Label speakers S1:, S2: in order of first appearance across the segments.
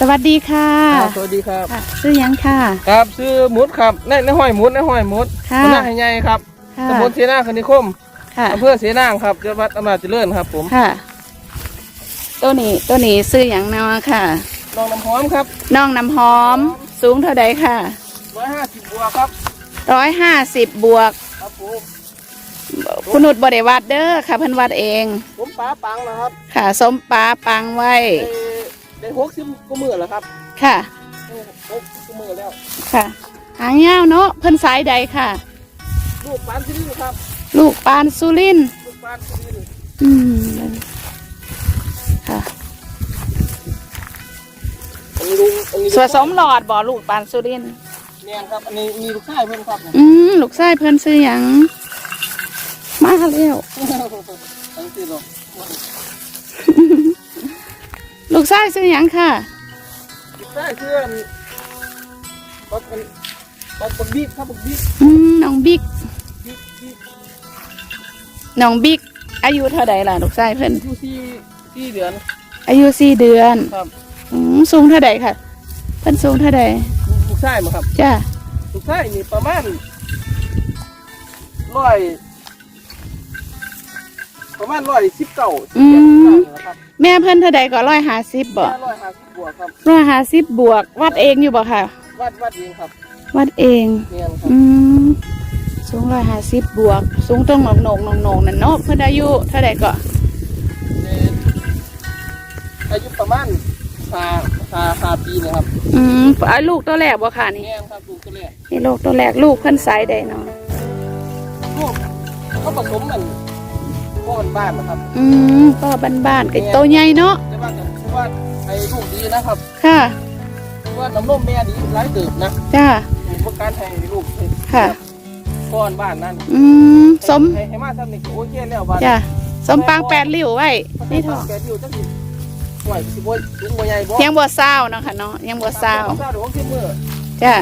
S1: สวัสดีค่ะ
S2: ครับสวัสดีครับ
S1: ค่ะซื้อหยังค่ะ
S2: ครับซื้อหมุดครับในในห้อยหมุดในห้อยหมุด
S1: ค่ะ
S2: คณะใหญ่ครับ
S1: ค่ะ
S2: ตำบลเสนาคณิคม
S1: ค่ะ
S2: อำเภอเสนางครับจังหวัดอำนาจเจริญครับ ผม
S1: ค่ะตัวนี้ตัวนี้ซื้อหยังเนาะค่ะ
S2: น้องน้ำหอมครับ
S1: น้องน้ำหอม สูงเท่าใดค่ะ
S2: ร้อยห้าสิบบวกครับ
S1: ร้อยห้าสิบบวก
S2: ครับผม
S1: คุณนุชบริวัดเด้อค่ะเพิ่นวัดเอง
S2: ผมป้าปังนะครับ
S1: ค่ะ สมปลาปังไว้
S2: ได้ ได้หกสิบกว่ามือแล้วครับ
S1: ค่ะ
S2: ได้หกสิบกว่ามือแล้ว
S1: ค่ะ หางยาวเนาะเพิ่นสายใดค่ะ
S2: ลูกปานซิลินครับ
S1: ลูกปานสุรินทร์
S2: ลูกปานซิลิน
S1: อืมค่ะ
S2: อันนี้ลุงอันนี้
S1: สวสมหลอดบ่ลูกปานสุรินทร์
S2: เนี่ยครับ อันนี้มีลูกชายเพิ่นครับ
S1: อืมลูกชายเพิ่นซื้อหยังมาแล้ว
S2: ตั้งชื่อหรอก
S1: ลูกชายซื้อหยังค่ะ
S2: ลูกชายชื่ออันบักอันบักบักบิ๊กครับบักบิ๊ก
S1: อืมน้องบิ๊ก
S2: บิ๊กบิ๊ก
S1: น้องบิ๊กอายุเท่าใดล่ะลูกชายเพิ่น
S2: อยู่ที่ที่เดือน
S1: อายุสี่เดือน
S2: ครับ
S1: อืมสูงเท่าใดค่ะ เพิ่นสูงเท่าใด
S2: ลูกชายมาครับ
S1: จ้า
S2: ลูกชายนี่ประมาณร้อยประมาณร้อยสิบเก้าสิบแปดสิบเก้านะครับ
S1: แม่เพิ่นเท่าใดก็ร้อยห้าสิบบ่
S2: ร้อยห้าสิบบวกครับ
S1: ร้อยห้าสิบบวก วัดเองอยู่บ่ค่ะ
S2: วัดวัดเองครับ
S1: วัดเอง
S2: เนียนครับ
S1: อืมสูงร้อยห้าสิบบวก สูงตรงหนงหนงหนงหนงนั่นเนาะเพิ่นอายุเท่าใดก็
S2: เอ่ออายุประมาณห้าห้าห้าปีนะครับ
S1: อืมเอาลูกตัวแรกบ่ค่ะนี่
S2: เนียนครับลูกตัวแรก
S1: นี่ลูกตัวแรกลูกเพิ่นสายใดเนาะ
S2: ลูกเขาผสมกัน พ่อมันบ้านนะครับ
S1: อืมก็บ้านๆก็โตใหญ่เนาะ
S2: แต่ว่ากันคือว่าไอ้ลูกดีนะครับ
S1: ค่ะ
S2: คือว่าน้ำนมแม่ดีหลายเติบนะ
S1: จ้า
S2: ผมประการให้ลูก
S1: ค่ะ
S2: พ่อนบ้านนั่น
S1: อืมสม
S2: ให้ให้มาทำนี่ก็โอเคแล้วบ้าน
S1: จ้าสมปางแปดริ้วไว้นี่ทอง
S2: แกดิวจังสิไหวสิบ่ลุงบ่ใหญ่บ่
S1: ยังบ่เศร้าเนาะค่ะเนาะยังบ่เศร้า
S2: เศร้าเดี๋ยวผมสิมือ
S1: จ้า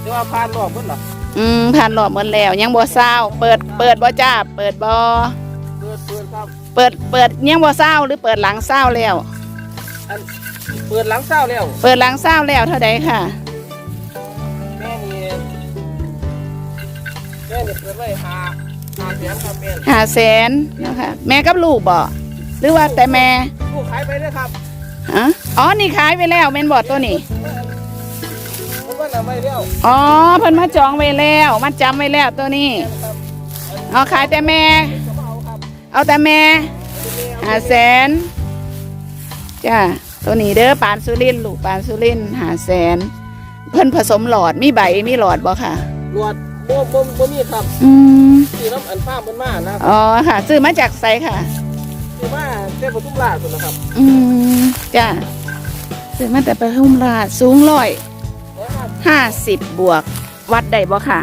S2: แต่ว่าผ่านรอบเพิ่นล่ะ
S1: อื มผ่านรอบหมดแล้ว ยังบ่เศร้าเปิดเปิดบ่จ้า เปิดบ่
S2: เปิดเปิดครับ
S1: เปิดเปิดยังบ่เศร้าหรือเปิดหลังเศร้าแล้ว
S2: อันเปิดหลังเศร้าแล้ว
S1: เปิดหลังเศร้าแล้วเท่าใดค่ะ
S2: แม่นี่แม่นี่เปิดไว้หาหาแสนครับแม่
S1: ห้าแสนเนาะค่ะแม่กับลูกบ่หรือว่าแต่แม่
S2: ลูกขายไปเลยครับ
S1: ฮะอ๋อ นี่ขายไปแล้วแม่นบ่ตัวนี้
S2: ผ มว่าน่ะไม่แล้ว
S1: อ๋อเพิ่นมาจองไว้แล้วมาจำไว้แล้วตัวนี้
S2: ครับ
S1: เอาขายแต่แม่
S2: ก็มาเอาครับ
S1: เอาแต่แม่หาแสนจ้าตัวนี้เด้อปานสุรินทร์ลูกปานสุรินทร์หาแสน เพิ่นผสมหลอดมีใบมีหลอดบ่ค่ะ
S2: รวดบ่บ่บ่มีครับ
S1: อืม
S2: ที่น้ำอันฟ้ามันมานะครับ
S1: อ๋อค่ะ ซื้อมาจากไสค่ะ
S2: ที่ว่าเจ้าปทุมราชพุ่นนะครับ
S1: อืมจ้าซื้อมาแต่ปทุมราชสูงร้อย
S2: ร้อย ห้าสิบ
S1: ห้าสิบบวก วัดได้บ่ค่ะ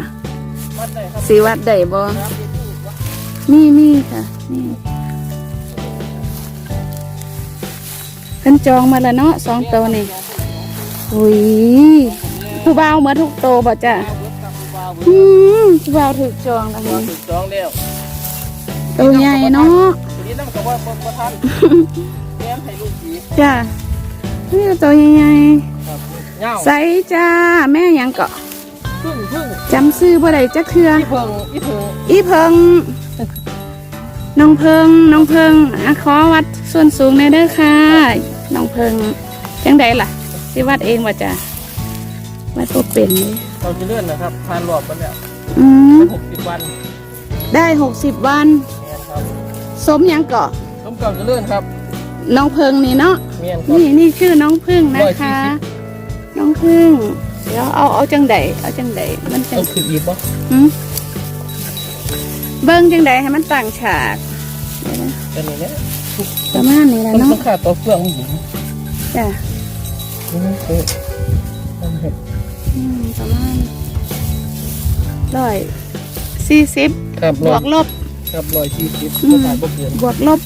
S2: วัดได้ครับ
S1: สีวัดได้บ่
S2: ครับนี่วัด
S1: นี่นี่ค่ะ นี่เพิ่นจองมาแล้วเนาะสองตัวนี่อุ้ยผู้บ่าวเหมือนทุกโตวบ่จ้าอืมว่าวถูกจองแล้ว
S2: ตัว
S1: นี่
S2: ถูกจองแล้ว
S1: ตัวใหญ่เนาะ
S2: ตัวนี้นั่งกับว่าบ่บ่ทันแง้มให้ลูกสี
S1: จ้านี่ตัวใหญ่
S2: ครับเงา
S1: ๆ ใส่จ้าแม่หยังเกาะ
S2: พึ่งพึ่ง
S1: จำซื้อบ่ได้จักเทื่อ
S2: อีเพิงอีเพิง
S1: อีเพิงน้องเพิงน้องเพิงอะขอวัดส่วนสูงในอยเด้อค่ะน้องเพิงจังใดล่ะสิวัดเองว่าจ้าวัดบ่เป็นเลย
S2: เราจะเลื่อนนะครับผ่านรอบไปแล้ว
S1: อืม
S2: หกสิบวัน
S1: ได้หกสิบวัน
S2: เมียนครับ
S1: สมหยังเกาะ
S2: ต้มเก่าจะเลื่อนครับ
S1: น้องเพิงนี่เนาะ
S2: เมียนครับ
S1: นี่นี่ชื่อน้องพึ่งนะ
S2: ร้อยสี่
S1: คะ
S2: สิบ
S1: น้องพึ่งเดี๋ยวเอาเอาจังใดเอาจังใดมันจั
S2: ต้องงขึ้นอีกปะ
S1: หืมเบิ้งจังใดให้มันต่างฉากเดี๋ยวนะ
S2: เป็นอย่างนี้
S1: ประมาณนี้แหละ
S2: มัน
S1: เนาะ
S2: ต้องขาดตัวเฟืองมันอยู่
S1: จ้ะ
S2: อืมเออเอาเห็ด
S1: อืมประมาณร้อยสี่สิบ
S2: ครับ
S1: บ
S2: ร้อ
S1: วยกลบ
S2: ครับร้อยสี่สิบ
S1: อืม
S2: ก็ขายบ่เกิน
S1: บวกลบ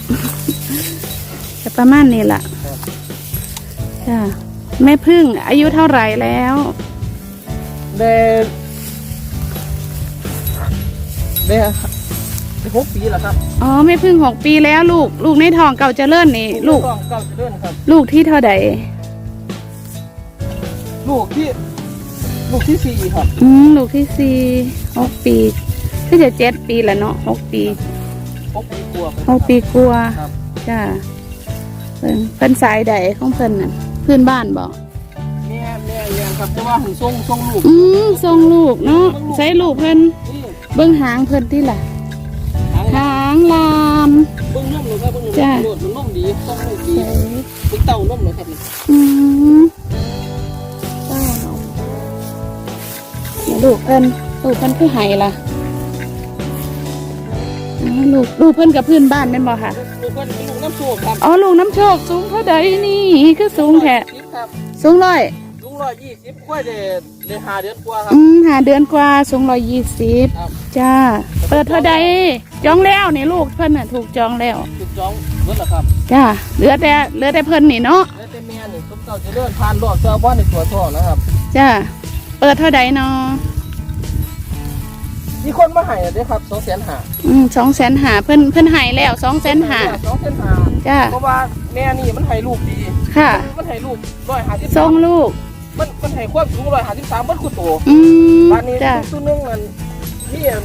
S1: จะประมาณนี้ล่ะ
S2: ครับ
S1: จ้ะ แม่พึ่งอายุเท่าไหร่แล้ว
S2: ได้ได้ได้หกปีแล้วครับ
S1: อ๋อแม่พึ่งหกปีแล้วลูก ลูกในท้องเก่าเจะเลื่อนนี่ ลูก
S2: ต้องเก้าจะเลื่อนครับ
S1: ลูกที่เท่าใด
S2: ลูกที่ ลูกที่สี่ครับ
S1: อืมลูกที่สี่หกปีก็จะเจ็ดปีแล้วเนาะหกปี
S2: หกปีกลัวาไป
S1: หกปีกลัวา
S2: ครับ
S1: จ้าเพิ่นเพิ่นสายใดของเพิ่นน่ะเพื่อนบ้านบอก
S2: แม่แม่แม่ครับแต่ว่าถึงทรงทรงลูก
S1: อืมทรงลูกเนาะใส่ลูกเพิ่น
S2: นี่
S1: เบิ้งหางเพิ่นที่ล่ะ
S2: หาง
S1: หางลาม
S2: เบิ้งนุ่มเลยครับเบิ้งนุ่ม
S1: จ้ะ
S2: โลดมันนุ่มดีทรงลูกดี
S1: ใส่
S2: เบิ้งเต่านุ่มเลยครับนี่
S1: อืมเจ้าเนาะเนี่ยลูกเพิ่นลูกเพิ่นคือไห้ล่ะอ๋อ ลูกลูกเพิ่นกับเพื่อนบ้านแม่นบ่ค่ะ
S2: ลูกเพิ่นเป็นลูกน้ำโชคครับ
S1: อ๋อลูกน้ำโชคสูงเท่าใดนี่คือสูงแท้
S2: สิบครับ
S1: สูงร้อย
S2: ลุงร้อยยี่สิบกล้วยเดเดหาเดือนกว่าครับ
S1: อืมหาเดือนกว่าสูงร้อยยี่สิบ
S2: ครับ
S1: จ้า เปิดเท่าใดจองแล้วนี่ลูกเพิ่นน่ะถูกจองแล้ว
S2: ถูกจองเบิดแล้วครับ
S1: จ้าเหลือแต่เหลือแต่เพิ่นนี่เนาะ
S2: แล้วแต่แม่นี่สมเก่าเจะเลื่อนผ่านรอบเจ้าบ้านในตัวท่อนะครับ
S1: จ้าเปิดเท่าใดเนาะ
S2: มีคนมาให้อะเด้ครับสองแสนหา
S1: อืมสองแสนหาเพิ่นเพิ่นใหายแล้วสองแสนหา
S2: สองแสนหา
S1: จ้า
S2: เพราะว่าแม่นี่มันให้ลูกดี
S1: ค่ะ
S2: มันให้ลูกร้อยหาสิบ
S1: ทรงลูก
S2: มันมันให้ความสูงร้อยหาสิบสามมันคือโต
S1: อืม
S2: บ้านนี้
S1: จ้า
S2: ตัวหนึงนั่นนี่อัน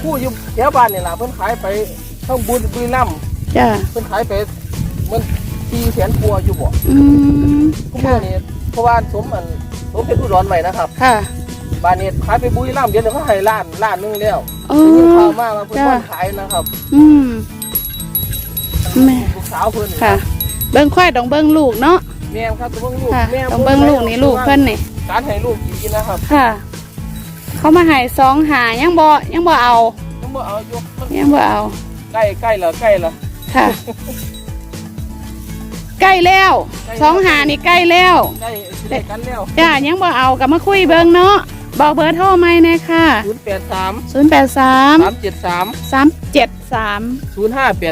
S2: ผู้อยู่แถวบ้านนี่ล่ะเพิ่นขายไปทั้งบุญบุรีรัมย์
S1: จ้า
S2: เพิ่นขายไปมันสี่แสนกว่าอยู่บ่
S1: อืม
S2: ทุกเมื่อนี้เพราะว่าสมอันสมเป็นผู้ร้อนไว้นะครับ
S1: ค่ะ
S2: บ้านนี้ขายไปบุรีรัมย์เดี๋ยวนี้เขาให้ล้านล้านหนึงแล้ว
S1: โอ้
S2: มีข่าวมาว่าเพิ่น
S1: จ้ะ
S2: ว่าขายนะครับ
S1: อืม แม่
S2: ลูกสาวเพิ่น
S1: ค่ะ เบิ่งควายต้องเบิ่งลูกเนาะ
S2: แม่ครับต้องเบิ่งลูก
S1: ค่ะ
S2: แม่
S1: ต้องเบิ่งลูกนี่ลูกเพิ่นนี่
S2: การให้ลูกดีนะครับ
S1: ค่ะ เขามาใหายสองหายังบ่ยังบ่เอา
S2: ต้องบ่เอายกมัน
S1: ยังบ่เอา
S2: ใกล้ใกล้แล้วใกล้แล้ว
S1: ค่ะ ใกล้แล้ว สองหานี่ใกล้แล้ว
S2: ใกล้สิได้กันแล้ว
S1: จ้ายังบ่เอากลับมาคุยเบิ่งเนาะ บอกเบอร์โทรไหมนะค่ะ
S2: 083
S1: ศูนย์แปดสาม
S2: 373
S1: สามเจ็ดสาม
S2: 0580
S1: ศูนย์ห้าแ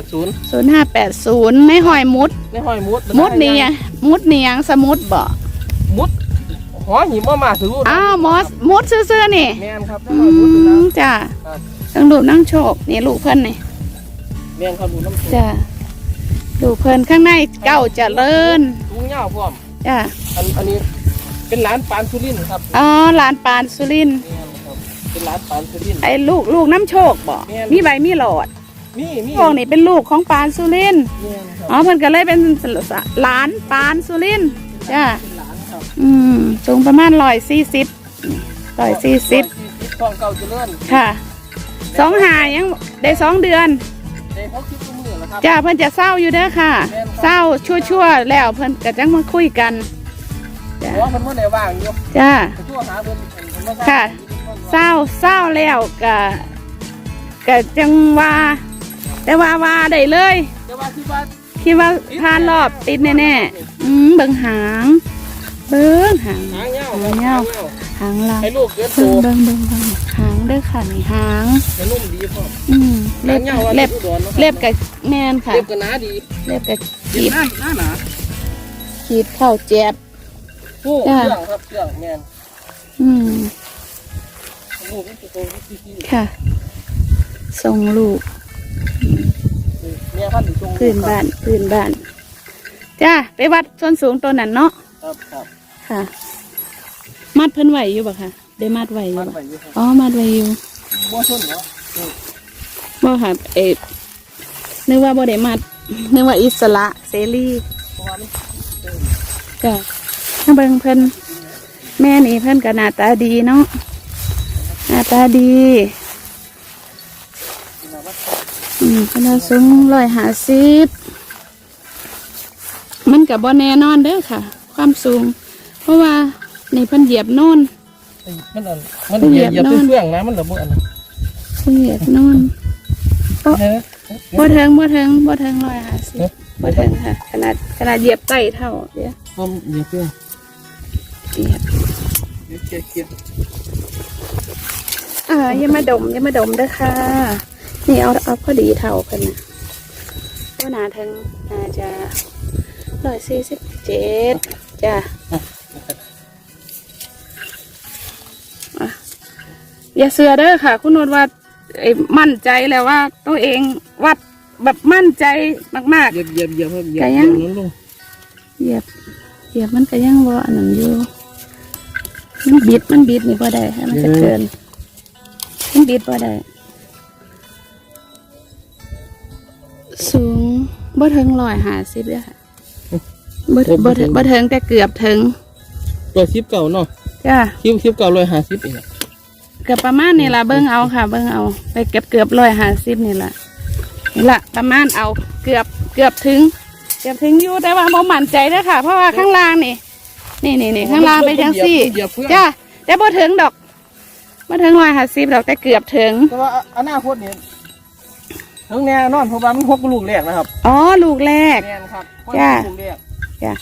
S1: ปดศูนย์ในหอยมุด
S2: ในห้อยมุด
S1: มุดนี่ยังมุดนี่ยังสมุดบ่
S2: มุดหอหิมมามาถือ
S1: อ้าวมอสมุดซื่อๆนี่
S2: แม่นครับใน
S1: อื
S2: ห้อยมุดนี่นะ
S1: มจ้า
S2: ครับ
S1: ต้องดูนั่งโชคนี่ลูกเพิ่นนี่
S2: แม่นครับดูน้ำสูง
S1: จ้าลูกเพิ่นข้างในเก้าเจริญ
S2: สูงยาวพร้อม
S1: จ้า
S2: อันอันนี้ เป็นร้านปานสุรินทร์ครับ
S1: อ๋อหลานปานสุรินทร์
S2: แม่นครับเป็นร้านปานสุรินทร์
S1: ไอ้ลูกลูกน้ำโชคบ่
S2: แม่น
S1: มีใบมีหลอด
S2: มีมี
S1: พวกนี้เป็นลูกของปานสุรินทร์
S2: แม่นครับ
S1: อ๋อเพิ่นก็เลยเป็นหลานปานสุรินทร์จ้า
S2: เป็นร้านครับ
S1: อืมสูงประมาณร้อยสี่สิบร้อยสี่สิบ
S2: ทองเก่าเจริญ
S1: ค่ะสองหายังได้สองเดือน
S2: ในหกสิบกว่ามือแล้วครับ
S1: จ้าเพิ่นจะเศร้าอยู่เด้อค่ะเศร้าชั่วๆแล้วเพิ่นก็จังมาคุยกัน จ้า
S2: เพราะว่ามันเมื่อไหร่ว่างอยู่
S1: จ้า
S2: ไปทั่วหาเพิ่นเพิ่นเพิ่นมา
S1: ค่ะ เศร้าเศร้าแล้วก็ก็จังว่า แต่ว่าว่าได้เลย
S2: แต่ว่าที่ว่า
S1: คิดว่าผ่านรอบติดแน่ๆอืมเบิ่งหางเบิ่งหาง
S2: หางเงา
S1: หางเงา หางลา
S2: ให้ลูกเกิดโต
S1: เบิ่งเบิ่งเบิ่งเบิ่งหางเด้อค่ะนี่หาง
S2: ให้นุ่มดีพร้อม
S1: อืมเล็
S2: หาง
S1: บ
S2: เงาว่า
S1: เล็บ
S2: อุดรนาะครับ
S1: เล็บกับแมนค่ะ
S2: เล็บกันหนาดี
S1: เล็บกับ
S2: เล็บ
S1: ขีด
S2: หน้าหน้าหนา
S1: ขีดเข้าแจ็บ
S2: โอ้
S1: จ้ะ
S2: เครื่องครับเครื่องแม่น
S1: อืม
S2: ลูกนี่จะโตที่ที่
S1: ค่ะส่งลูก
S2: แม่พันธุ์ตรง
S1: พื้นบ้านพื้นบ้านจ้าไปวัดส้นสูงตัวนั้นเนาะ
S2: ครับครับ
S1: ค่ะ มัดเพิ่นไหวอยู่บ่ค่ะได้มัดไหวอยู่
S2: มัน
S1: บ่
S2: ไปอยู่ครับ
S1: อ๋อมัดไหวอยู่
S2: บ่ชนเหรอนี่
S1: บ่ค่ะเอ็ดนึกว่าบ่ได้มัดนึกว่าอิสระเสรี
S2: เเบิ่
S1: งเพิ่นแม่นี่เพิ่นก็หน้าตาดีเนาะหน้าตาดีอืมเพิ่นว่าสูงร้อยห้าสิบมันกับบ่แน่นอนเด้อค่ะ ความสูง เพราะว่านี่เพิ่นเหยียบโน่น
S2: มันอันมันเหยียบเหยียบด้วยเครื่องนะมันระเบิดอันนั้น
S1: เพิ่นเหยียบโน่น
S2: เฮ้ย
S1: บ่เทิงบ่เทิงบ่เทิงร้อยห้าสิบบ่เทิงค่ะ ขนาดขนาดเหยียบไต้เท่าเดียว
S2: ผมเหยียบเครื่อง
S1: เหยียบ
S2: เหยียบเกียร์เกียร์
S1: อ่าอย่ามาดมอย่ามาดมเด้อค่ะ นี่เอาเอาพอดีเท่ากันนะว่านาถึงน่าจะร้อยสี่สิบเจ็ดจ้ะอะอย่าเสือเด้อค่ะ คุณนวดว่าไอ้มั่นใจแล้วว่าตัวเองวัดแบบมั่นใจมาก
S2: เหยียบเหยียบเหยียบครับเหยียบ
S1: ไก่ยัง
S2: ลงลง
S1: ๆเหยียบเหยียบมันก็ยังบ่อันนั้นอยู่ มันบิดมันบิดนี่บ่ได้ค่ะมันจะเกินมันบิดบ่ได้ สูงบ่ถึงร้อยห้าสิบเลยค่ะบ่ถึงบ่ถึงบ่ถึงแต่เกือบถึง
S2: ร้อยสิบเก่าเนาะ
S1: จ้า
S2: คิวคิวเก่าร้อยห้าสิบเองอะ
S1: เกือบประมาณนี่ละเบิ้งเอาค่ะ เบิ้งเอา ไปเกือบเกือบร้อยห้าสิบนี่ละนี่ละประมาณเอาเกือบเกือบถึง เกือบถึงอยู่แต่ว่าบ่มั่นใจเด้อค่ะ เพราะว่าข้างล่างนี่ นี่นี่นี่ข้างล่างไปจังซี่
S2: เหยียบเพื่อน
S1: จ้าแต่บ่ถึงดอกบ่ถึงร้อยห้าสิบดอกแต่เกือบถึง
S2: แต่ว่าอนาคตเนี่ยทั้งแน่นอนเพราะว่ามันหกลูกแรกนะครับ
S1: อ๋อลูกแรก
S2: แน่นครับ
S1: จ้า
S2: ลูกแรก
S1: จ้ะ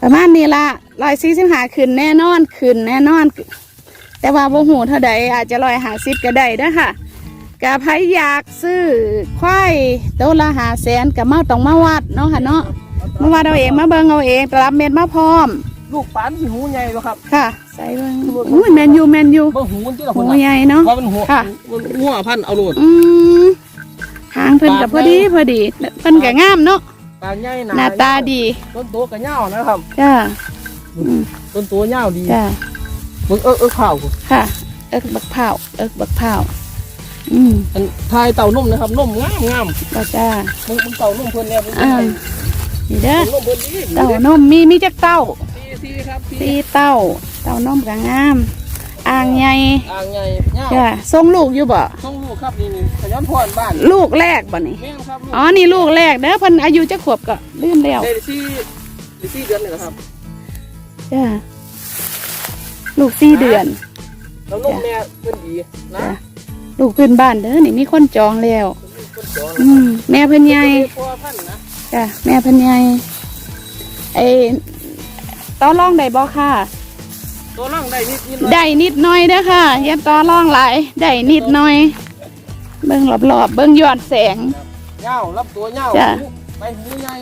S1: ประมาณนี้ละร้อยสี่สิบหาขึ้นแน่นอนขึ้นแน่นอน แต่ว่าบ่หูเท่าใดอาจจะร้อยหาสิบก็ได้เด้อค่ะกะไผอยากซื้อควายตัวละหาแสนกับมาต้องมาวัดเนาะค่ะเนาะมาวัดเอาเองมาเบิ่งเอาเองรับเม็ดมาพร้อม
S2: ลูกปานสิหูใหญ่แล้วครับ
S1: ค่ะ ใส่เบิ่งอุ้ยแมนยูแมนยู
S2: เบิ่งหูมันที่ละค
S1: หู
S2: น
S1: ใหญ่เนาะ
S2: ว่ามันหัว
S1: ค่ะ
S2: มันหัวพันเอาโลด
S1: อืมหางเพิ่นกับพอดีพอดีเพิ่นก็งามเนาะ
S2: ตาใหญ่
S1: หน้าตาดี
S2: ต้นโตกระเน่าวนะครับ
S1: จ้าอืม
S2: ต้นโตเน่าวดี
S1: จ้า
S2: มึงเอิกเอิกข่าวกู
S1: ค่ะ เอิกบักเผาวเอิกบักเผาวอืม
S2: อันทายเต่านมนะครับนมงามงาม
S1: ก็จ้า
S2: มึงมึงเต่านมเพิ่นเนี่ยมึง
S1: อ่านี่เด้อ
S2: เต่านมเพิ่นดี
S1: เต้านมมีมีจักเต้า
S2: ซีซีครับซี
S1: สี่เต้า เต้านมก็งาม อ่างใหญ่
S2: อ่างใหญ่เน่าว
S1: จ้าส่งลูกอยู่บ่
S2: ต้องลูกครับนี่นี่ขยันพรบ้าน
S1: ลูกแรกบ่นี่
S2: แม่นครับลูก
S1: อ๋อ นี่ลูกแรกเด้อเพิ่นอายุจักขวบก็ลืมแล้ว
S2: ได้ซี่ได้ซี่เดือนนี่แหละครับ
S1: จ้าลูกสี่เดือน
S2: แล้วนมแม่เพิ่นดีนะ
S1: จ้าลูกพื้นบ้านเด้อนี่มีคนจองแล้ว
S2: คนสอน
S1: อืมแม่เพิ่นใหญ่
S2: พ่อพันธุ์นะ
S1: จ้าแม่เพิ่นใหญ่ไอ้ ต่อรองได้บ่ค่ะ
S2: ตัวร่างได้นิดนิดหน่อย
S1: ได้นิดหน่อยเด้อค่ะอย่าต่อรองหลายได้นิดหน่อย เบิ่งรอบๆเบิ่งย้อนแสง
S2: เงารับตัวเงา
S1: จ้ะ
S2: ไปหูใหญ่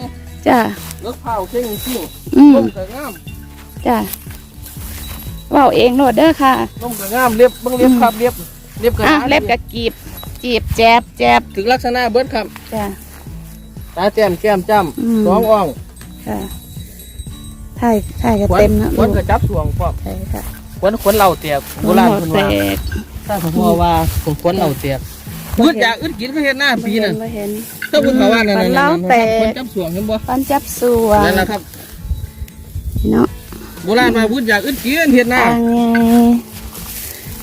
S1: จ้า
S2: เลิกเผาเข่งจริง
S1: อืม
S2: นมก็งาม
S1: จ้าเว้าเองโลดเด้อค่ะ
S2: นมก็งามเล็บเบิ่งเล็บครับเล็บเล็บก็
S1: อะ
S2: หนา
S1: เล็บกับกีบ จีบแจบแจบ
S2: ถึงลักษณะเบิดครับ
S1: จ้า
S2: ตาแจ่มแก้มจ้
S1: อืมำ
S2: สองอ่อง
S1: ค่ะ ถ่ายถ่ายกัน
S2: ขวัญ
S1: เต็มนะ
S2: ขวัญก็จับสวงพร้อม
S1: ใช่ค่ะ
S2: ขวัญขวัญเหล่าเตียกโบราณ
S1: หม
S2: เพิ่
S1: ด
S2: น
S1: แต
S2: ว่ากถ้าผมพ่อว่าผมขวัญเหล่าเตียกอึดอยากอึดกินก็เฮ็ดหน้าปีนั่น
S1: ไม่เห็น
S2: ถ้าคุณเขาว่านั่น
S1: ฟัน
S2: นั่น
S1: เล้า
S2: นั่น
S1: แต
S2: ขวัญ
S1: ก
S2: จับสวงเห็นบ่
S1: ฟันจับสวง
S2: นั่นแหละครับ
S1: เนาะ
S2: โบราณมาพูดอยากอึดกินเฮ็ดหน้า
S1: อ่างไง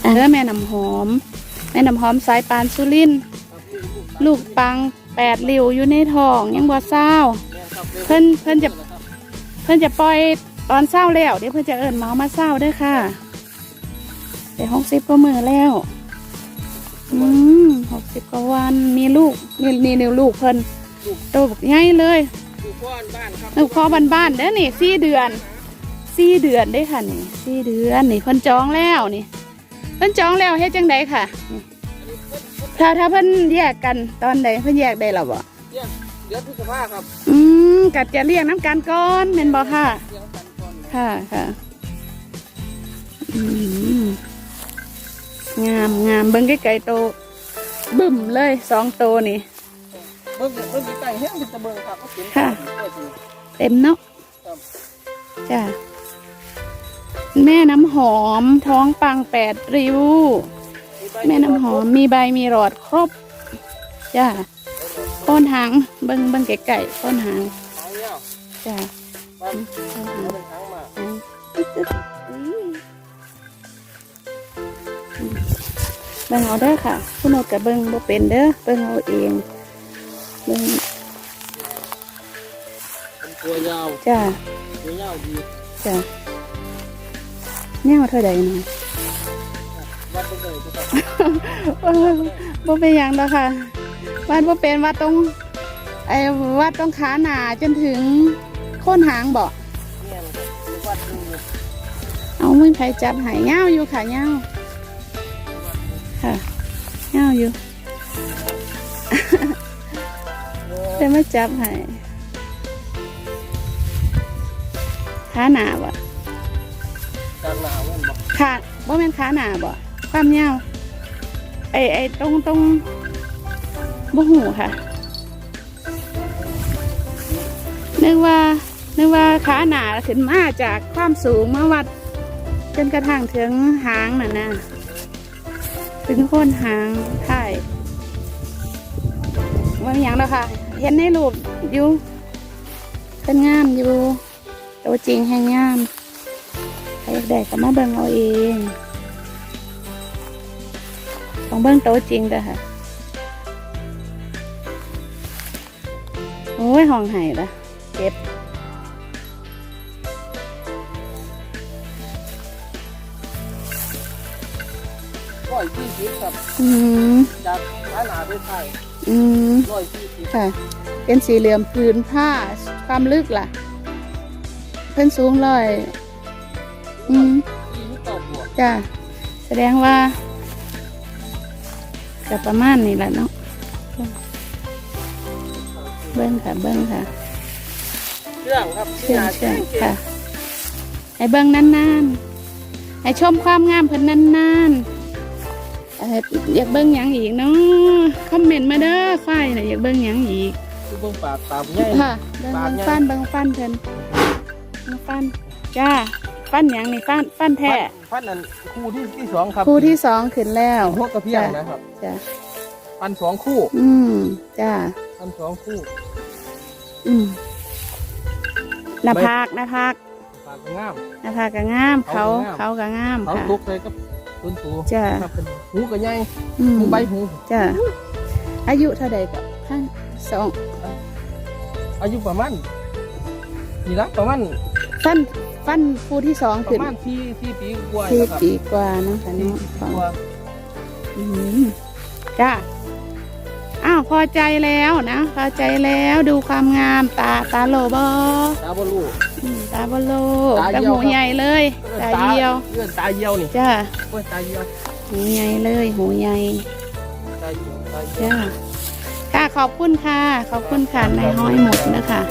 S1: อะเด้อแม่น้ำหอม แม่น้ำหอมสายปานสุรินทร์ลูกปังแปดริ้วอยู่ในท้องยังบ่เศร้าเพิ่นเพิ่นจะ เพิ่นจะปล่อยตอนเศร้าแล้วเดี๋ยวเพิ่นจะเอิญเมามาเศร้าเด้อค่ะแต่หกสิบก็มือแล้วอืมหกสิบกว่าวันมีลูกนี่นี่นี่ลูกเพิ่นโตบักใหญ่เลย
S2: อยู่พ่อนบ้านครับ
S1: ลูกพ่อบ้านๆเด้อนี่สี่เดือนสี่เดือนได้อค่ะนี่สี่เดือนนี่เพิ่นจองแล้วนี่เพิ่นจองแล้วเฮ็ดจังไดค่ะนี่ถ้าถ้าเพิ่นแยกกันตอนใดเพิ่นแยกได้หรอบ่
S2: เดือนเดือนพฤษภาครับ
S1: อืมกัดจะเรียกน้ำกันก่อนแม่นบ่ค่ะ
S2: เดือนกันก่อน
S1: ค่ะค่ะอืมงามงามเบิ่งไกลๆโตบึ้มเลยสองโตนี่
S2: เบิ่งเบิ่งใกล้ๆเฮ็ดเป็นตะเบิงครับเอาเข็ม
S1: ค่ะ
S2: เข้าไป
S1: เต็มเนาะ
S2: ครับ
S1: จ้ะแม่น้ำหอมท้องปังแปดริ้วแม่น้ำหอมมีใบมีหลอดครบ จ้ะ โคนหางเบิ่งเบิ่งไก่ๆโคนหาง
S2: หาง
S1: จ้ะ
S2: บ้าน
S1: โคนหาง
S2: เป็นหางมา
S1: เบิ่งเอาเด้อค่ะผู้โนดกับเบิ่งบ่เป็นเด้อเบิ่งเอาเองเบิ่ง
S2: ตัวยาว
S1: จ้ะ
S2: ตัวยาวดี
S1: จ้ะแนวเท่าใดนาะ
S2: วัดไปเลยครับ
S1: เออบ่เป็นยังดอกค่ะ วัดบ่เป็นวัดตรงไอ้วัดตรงขาหนาจนถึงโค่นหางบ่
S2: เนี่ยนะครับวัดดู
S1: เอามือไผจับใหายเงาวอยู่ค่ะเงาวค่ะเงาวอยู่ แต่ไม่จับใหายขาหนาบ่
S2: จากหนาวมันบอก
S1: ขาบ่แม่นขาหนาบ่ความเงาวไอ้ไอ้ตรงตรง บ่หูค่ะนึกว่านึกว่าขาหนาขึ้นมาจากความสูงมาวัด จนกระทั่งถึงหางน่ะนะถึงโคนหางถ่ายว่ามีอย่างแล้วค่ะ เห็นในรูปอยู่เป็นงามอยู่ตัวจริงแห่งงามใครอยากได้ก็มาเบิ่งเอาเองต้องเบิ่งตัวจริงเด้อค่ะ โอ้ยห้องไห้ละเจ็บ
S2: ร้อยยี่สิบครับ
S1: อืม
S2: จากขาหนาไปไทย
S1: อืม
S2: ร้อยยี่สิบ
S1: ค่ะ เป็นสีเหลืองพื้นผ้าความลึกล่ะ เพิ่นสูงร้อยอืม
S2: ยี่สิบเก้าบวก
S1: จ้ะแสดงว่าก็ประมาณนี้แหละเนาะ เบิ้งค่ะ เบิ้งค่ะ
S2: เรื่องครับ
S1: เชื่อง
S2: หนา
S1: เชื่อง
S2: เก่ง
S1: ค่ะให้เบิ้งนานๆให้ชมความงามเพิ่นนานๆเอ่ออยากเบิ้งหยังอีกเนาะคอมเมนต์มาเด้อควายน่ะอยากเบิ้งหยังอีก
S2: คือเบิ่งปากตามใหญ่
S1: ค่ะเบิ้ง
S2: ปาก
S1: เบิ้ง
S2: ใหญ่
S1: ฟันเบิ้งฟันเพิ่นเบิ้งฟันจ้าฟันหยังนี่ฟันฟันแท้
S2: ฟันนั้นคู่ที่ที่สองครับ
S1: คู่ที่สองขึ้นแล้ว
S2: หัวกระเพียงนะครับ
S1: จ้า
S2: ฟันสองคู่
S1: อืมจ้า
S2: ฟันสองคู่
S1: อืมหน้าผากหน้าผาก
S2: ปากงาม
S1: หน้าผากก็งาม เขา
S2: เขา
S1: เขา
S2: ก็งาม
S1: ก็งาม
S2: เขา
S1: ค่ะ
S2: ตุกเลยกับต้นตู
S1: จ้ะ
S2: ครับเป็นหูก็ใหญ่
S1: อืม
S2: หูใบหู
S1: จ้าอายุเท่าใดก็ท่านสอง
S2: อายุประมาณนี่ละประมาณ
S1: ฟันฟันคู่ที่สอง
S2: ประ
S1: ขึ้น
S2: มาณที่ที่ปีกว่า
S1: สี่
S2: นะครับ
S1: ปีกว่าเนาะค่ะ
S2: ที่
S1: เนาะ
S2: ปี
S1: ของ
S2: กว่า
S1: อืมจ้าอ้าวพอใจแล้วนะ พอใจแล้วดูความงามตาตาโลบอ
S2: ตาบอลู
S1: อืมตาบอโล
S2: ตา
S1: ตา
S2: เหี่ยว
S1: หูใหญ่เลย ตาเยียว
S2: เลื่อนตาเยี่ยวนี่
S1: จ้า
S2: โอ้ยตาเยี่ยว
S1: หูใหญ่เลยหูใหญ่
S2: ตาเยี่ยวตาเยี่ยว
S1: จ้าค่ะขอบคุณค่ะ ขอบคุณค่ะในายห้อยหมดนะคะ